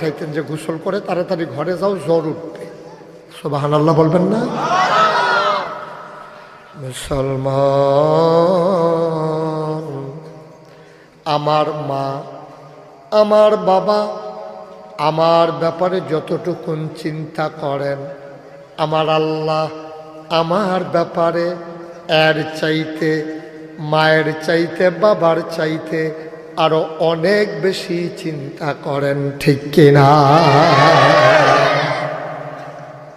খাইতেন যে গোসল করে তাড়াতাড়ি ঘরে যাও, জ্বর উঠবে। সোবাহান আল্লাহ বলবেন না? মুসলমান, আমার মা, আমার বাবা, আমার ব্যাপারে যতটুকুন চিন্তা করেন, আমার আল্লাহ আমার ব্যাপারে এর চাইতে, মায়ের চাইতে, বাবার চাইতে আরও অনেক বেশি চিন্তা করেন, ঠিক কিনা?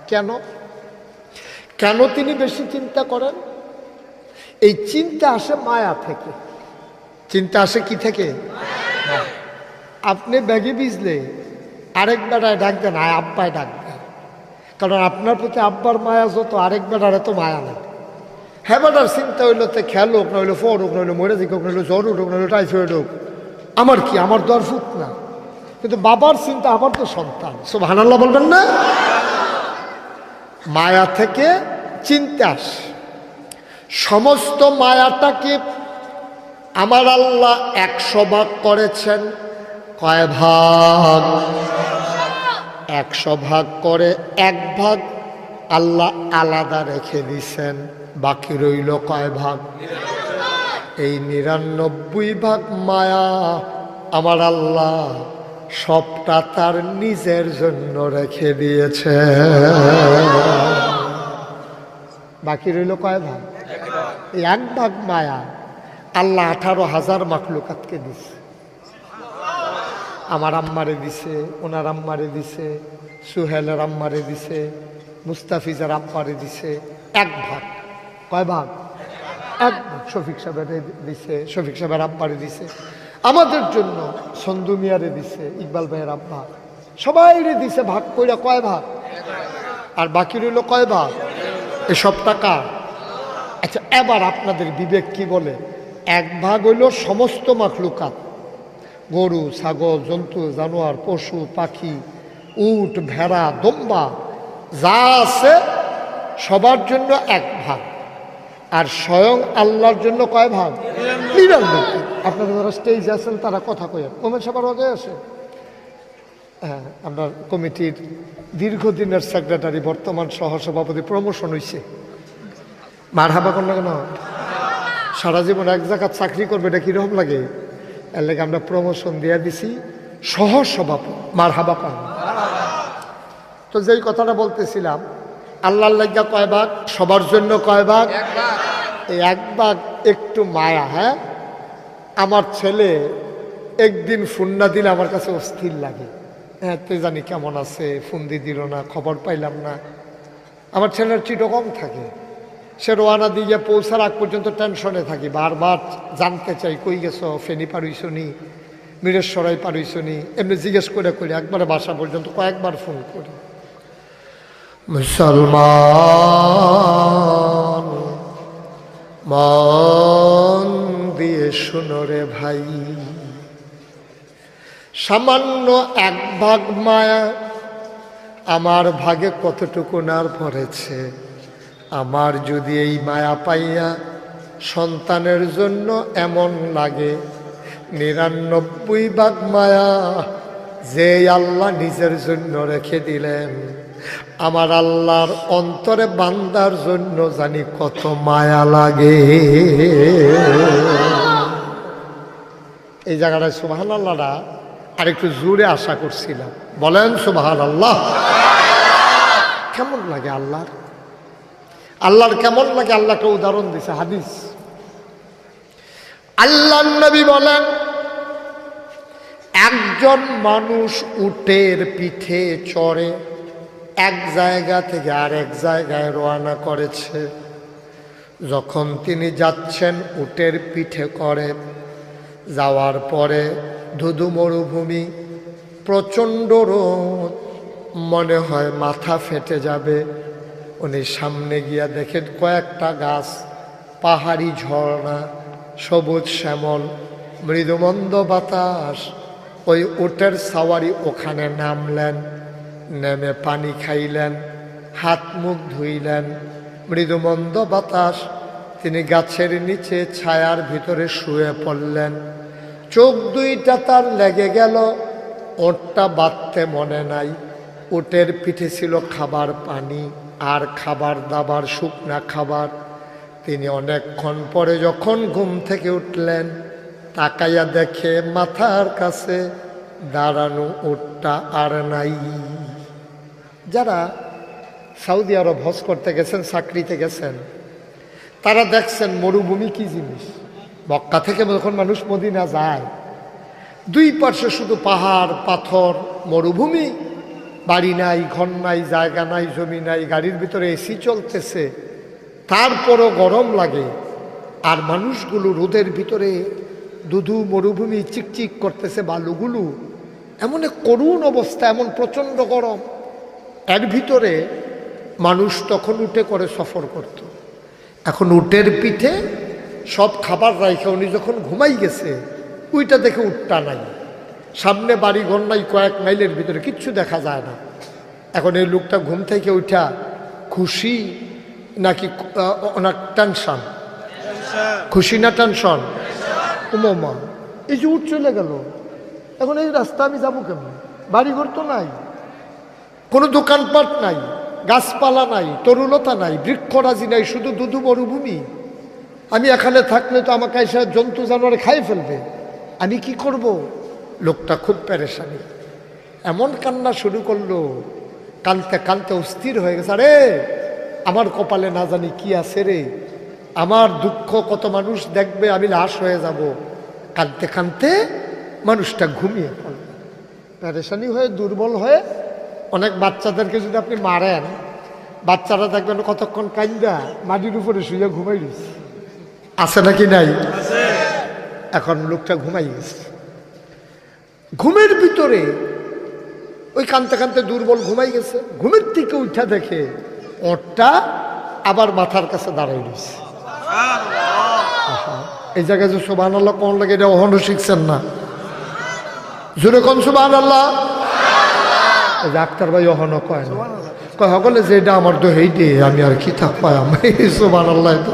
কেন? কেন তিনি বেশি চিন্তা করেন? এই চিন্তা আসে মায়া থেকে। চিন্তা আসে কি থেকে? আপনি ব্যাগে বিজলে আরেক বেড়ায় ডাকবেন আয় আব্বায় ডাকবেন কারণ আপনার প্রতি আব্বার মায়া যত, আরেক বেড়ারে এত মায়া নেই। হ্যাঁ বেটার চিন্তা হইল তে খেল হোক, না হইল ফর হোক, না হইল মরে দিক হোক, না হইল জ্বর হোক না হইল টাইফয়েড হোক আমার কি? আমার দর ফুট না। কিন্তু বাবার চিন্তা, আমার তো সন্তান। সব হানাল্লাহ বলবেন না? মায়া থেকে চিন্তা আসে। সমস্ত মায়াটাকে আমার আল্লাহ একশো ভাগ করেছেন। কয় ভাগ? একশো ভাগ করে এক ভাগ আল্লাহ আলাদা রেখে দিছেন। বাকি রইল কয় ভাগ? এই নিরানব্বই ভাগ মায়া আমার আল্লাহ সবটা তার নিজের জন্য রেখে দিয়েছে। বাকি রইল কয় ভাগ? এক ভাগ মায়া আল্লাহ আঠারো হাজার মাকলুকাতকে দিছে। আমার আম্মারে দিছে, ওনার আম্মারে দিছে, সুহেলের আম্মারে দিছে, মুস্তাফিজার আব্বারে দিছে, এক ভাগ। কয় ভাগ? এক শফিক সাহেবের দিছে, শফিক সাহেবের আব্বারে দিছে। আমাদের জন্য সন্দু মিয়ারে দিছে, ইকবাল ভাইয়ের আব্বা। সবাইরে দিছে ভাগ কইরা কয় ভাগ? আর বাকি রইল কয় ভাগ? এসব টাকা। আচ্ছা এবার আপনাদের বিবেক কি বলে? এক ভাগ হইল সমস্ত মাখলুকাত। গরু, ছাগল, জন্তু, জানোয়ার, পশু, পাখি, উট, ভেড়া, দম্বা, যা আছে সবার জন্য এক ভাগ। আর স্বয়ং আল্লাহর জন্য কয় ভাগ? নিরানব্বই। আপনারা যারা স্টেজ আছেন, তারা কথা কয়েন ওমেন সবার আগে আসে? হ্যাঁ আমরা কমিটির দীর্ঘদিনের সেক্রেটারি বর্তমান সহসভাপতি প্রমোশন হয়েছে মার হাবা করল কেন সারা জীবন এক জায়গায় চাকরি করবে, এটা কীরকম লাগে? এর লাগে আমরা প্রমোশন দিয়ে দিছি সহ সভাপতি মার হাবা পান। তো যেই কথাটা বলতেছিলাম আল্লাহর লাগিয়া কয় ভাগ? সবার জন্য কয় ভাগ? এই এক ভাগ একটু মায়া হ্যাঁ? আমার ছেলে একদিন ফোন না দিলে আমার কাছে অস্থির লাগে। হ্যাঁ তুই জানি কেমন আছে ফোন দিয়ে দিল না খবর পাইলাম না। আমার ছেলের চিটো কম থাকে। সে রোয়ানা দিয়ে পৌঁছার আগ পর্যন্ত টেনশনে থাকি। বারবার জানতে চাই কই গেছো? ফেনি পারুইছনি মিরেশ্বরাই পারুইছনি এমনি জিজ্ঞেস করে করি একবারে বাসা পর্যন্ত কয়েকবার ফোন করি। মুসলমান, মন দিয়ে শুনো রে ভাই। সামান্য এক ভাগ মায়া আমার ভাগে কতটুকু নার পড়েছে আমার যদি এই মায়া পাইয়া সন্তানের জন্য এমন লাগে, নিরানব্বই ভাগ মায়া যে আল্লাহ নিজের জন্য রেখে দিলেন। আমার আল্লাহর অন্তরে বান্দার জন্য জানি কত মায়া লাগে। এই জায়গাটায় সুবাহান আল্লাহরা আর একটু জোরে আশা করছিলাম। বলেন সুবাহান আল্লাহ কেমন লাগে আল্লাহর? আল্লাহর কেমন লাগে? আল্লাহকে উদাহরণ দিছে, হাদিস। আল্লাহ নবী বলেন, একজন মানুষ উটের পিঠে চড়ে এক জায়গা থেকে আর এক জায়গায় রওনা করেছে। যখন তিনি যাচ্ছেন, উটের পিঠে করে। যাওয়ার পরে ধুধু মরুভূমি, প্রচণ্ড রোদ, মনে হয় মাথা ফেটে যাবে। উনি সামনে গিয়া দেখেন কয়েকটা গাছ, পাহাড়ি ঝর্ণা, সবুজ শ্যামল, মৃদুমন্দ বাতাস। ওই উটের সাওয়ারি ওখানে নামলেন। নেমে পানি খাইলেন, হাত মুখ ধুইলেন, মৃদুমন্দ বাতাস তিনি গাছের নিচে ছায়ার ভিতরে শুয়ে পড়লেন। চোখ দুইটা তার লেগে গেল, ওটটা বাঁধতে মনে নাই। ওটের পিঠে ছিল খাবার পানি আর খাবার দাবার, শুকনা খাবার। তিনি অনেকক্ষণ পরে যখন ঘুম থেকে উঠলেন, তাকাইয়া দেখে মাথার কাছে দাঁড়ানো ওটটা আর নাই। যারা সৌদি আরব হজ করতে গেছেন, চাকরিতে গেছেন, তারা দেখছেন মরুভূমি কি জিনিস। মক্কা থেকে যখন মানুষ মদিনা যায়, দুই পার্শ্বে শুধু পাহাড়, পাথর, মরুভূমি, বাড়ি নাই, ঘর নাই, জায়গা নাই, জমি নাই, গাড়ির ভিতরে এসি চলতেছে, তারপরও গরম লাগে, আর মানুষগুলো রোদের ভিতরে দুধু মরুভূমি চিকচিক করতেছে, বালুগুলো, এমন করুণ অবস্থা, এমন প্রচণ্ড গরম। এর ভিতরে মানুষ তখন উঠে করে সফর করত। এখন উটের পিঠে সব খাবার রাইখে উনি যখন ঘুমাই গেছে ওইটা দেখে উঠটা নাই সামনে বাড়ি ঘর নাই, কয়েক মাইলের ভিতরে কিচ্ছু দেখা যায় না। এখন এই লোকটা ঘুম থেকে উঠা খুশি নাকি ওনার টেনশন? খুশি না টেনশন? উমা, এই যে উঠ চলে গেল, এখন এই রাস্তা আমি যাব কেমন? বাড়িঘর তো নাই। কোনো দোকানপাট নাই, গাছপালা নাই তরুলতা নাই, বৃক্ষরাজি নাই, শুধু দুধু মরুভূমি। আমি এখানে থাকলে তো আমাকে এসে জন্তু জানোয়ার খাই ফেলবে। আমি কি করব? লোকটা খুব প্যারেশানি এমন কান্না শুরু করল, কানতে কানতে অস্থির হয়ে গেছে। আরে, আমার কপালে না জানি কি আছে রে। আমার দুঃখ, কত মানুষ দেখবে, আমি লাশ হয়ে যাব। কানতে কানতে মানুষটা ঘুমিয়ে পড়ল। প্যারেশানি হয়ে, দুর্বল হয়ে অনেক বাচ্চাদেরকে যদি আপনি মারেন, বাচ্চারা দেখবেন কতক্ষণ কাইন্দা মাটির উপরে শুয়ে ঘুমাই দিচ্ছে আছে নাকি নাই? এখন লোকটা ঘুমাই গেছে। ঘুমের ভিতরে ওই কানতে কানতে দুর্বল ঘুমাই গেছে। ঘুমের থেকে উঠা দেখে ওরটা আবার মাথার কাছে দাঁড়াই দিছে এই জায়গায় যে সোবান আল্লাহ কোন লাগে এটা অহনও শিখছেন না। জোরে কোন সোবান আল্লাহ আক্তার ভাই অহনও কয় না? কয় সকলে যে এটা আমার তো হেই দে আমি আর কি থাক পাই আমি সোবান আল্লাহ তো